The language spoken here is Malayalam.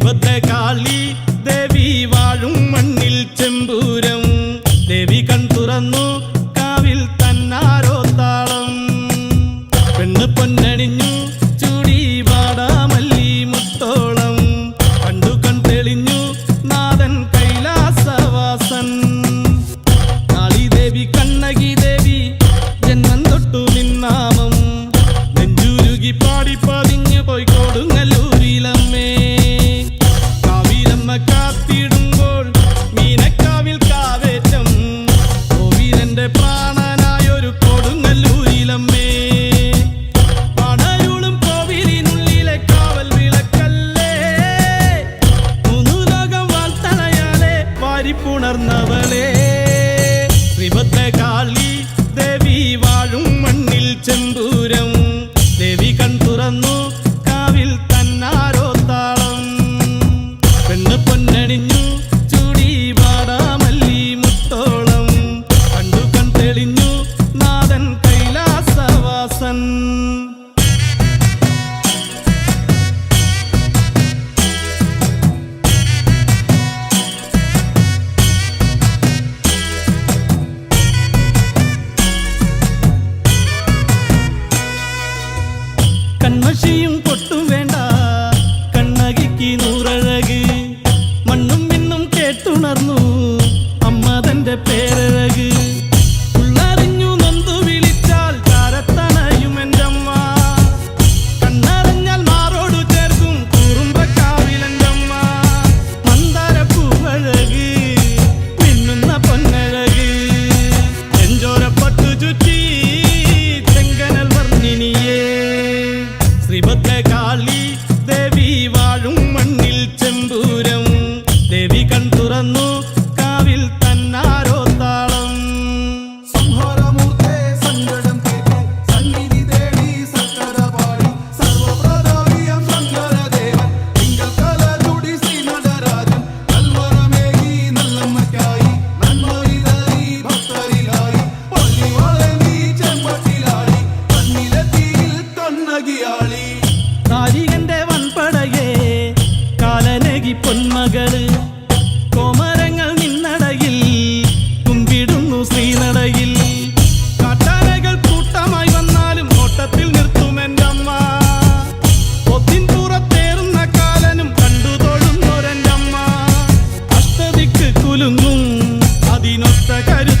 ദൈവത്തെ കാളി. ദേവി വാഴും മണ്ണിൽ ചെമ്പൂരം. ദേവി കൺ തുറന്നു കാവിൽ തന്നാരോ താളം പെണ്ണ് പൊന്നു no കരു